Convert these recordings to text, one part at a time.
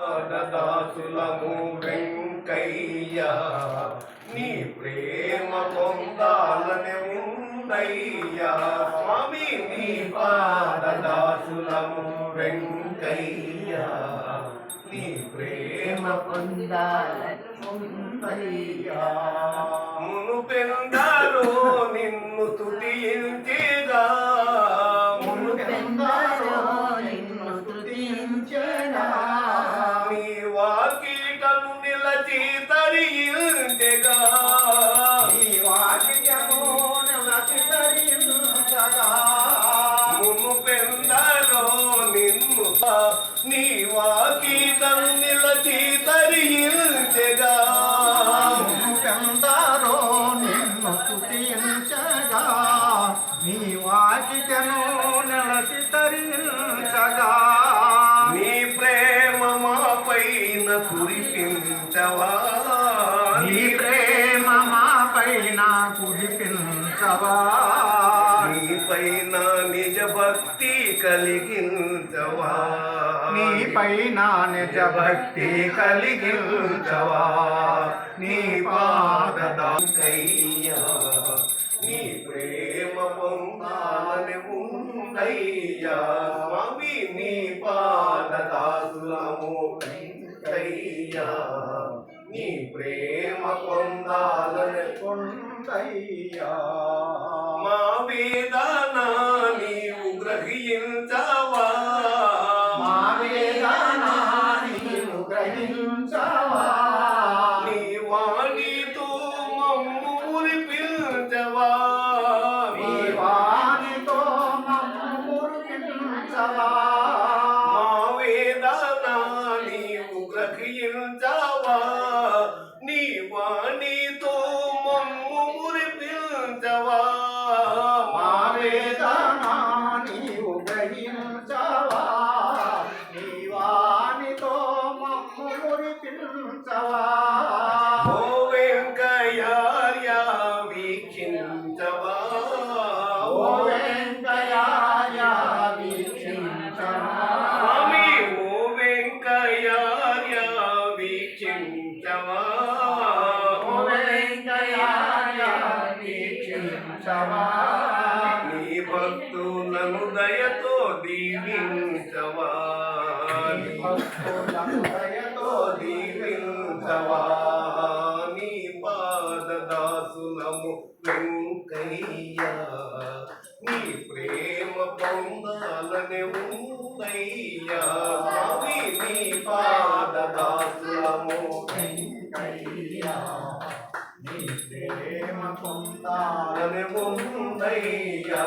దాసులము వెంకయ్య నీ ప్రేమ పొందాలని ఉందయ్యా. స్వామి నీ పాద దాసులము వెంకయ్య నీ ప్రేమ పొందాలని ఉందయ్యా. మును పెందారో వాకిటను నిలచి తరించెగా ధరించగా. మును పెందరో నిన్ను నీ వాకిటను నిలచి తరించెగా పెందరో నిన్ను స్తుతించగా. నీ వాకిటను నిలచి ధరించగా కురిపించవా నీ ప్రేమ మా పైన కురిపించవా? నీ పైన నిజ భక్తి కలిగించవా నీ పైన నిజ భక్తి కలిగించవా? నీ పాదదాకయ్యా నీ ప్రేమ పొందాలని ఉందయ్యా. స్వామి నీ పాదదాసులము నీ ప్రేమ పొందాలని కొండయ్యా వాణితో మమ్ము మురిపించవా? మా వేదన నీవు గ్రహించవా నీ వాణితో మమ్ము మురిపించవా? వీక్షించవా నీ భక్తులను దయతో దీవించవా. నీ భక్తులను దయతో దీవించవా. నీ పాద దాసులము వెంకయ్య. నీ ప్రేమ పొందాలని ఉందయ్యా. స్వామి నీ పాద దాసులము వెంకయ్య. నీ ప్రేమ పొందా అని ఉందయ్యా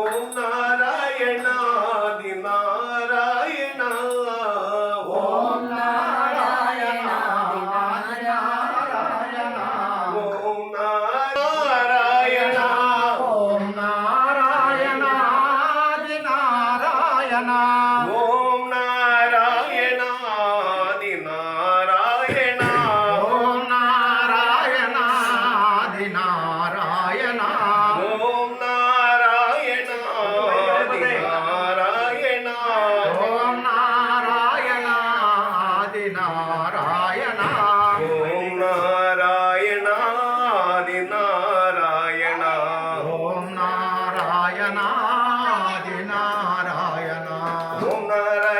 ఓం నారాయణాది నారాయణ. ఓం నారాయణ నారాయణ. ఓం నారాయణ. ఓం నారాయణ ఆది నారాయణ. ఓం నారాయణ. ఓం నారాయణ. నారాయణ. ఓం నారాయణ. ఆది నారాయణ. ఓం నారాయణ. ఆది నారాయణ. ఓం నారాయణ. ఆది నారాయణ. ఓం నారాయణ.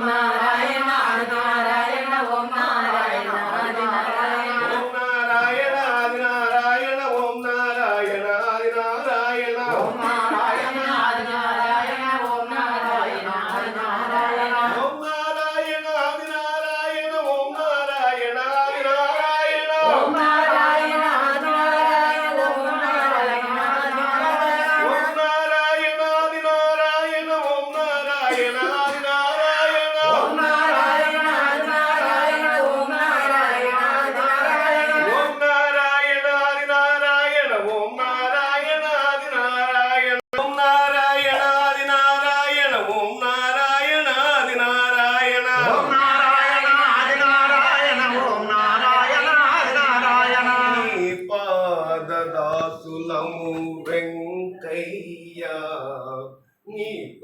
my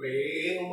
నీ ప్రేమ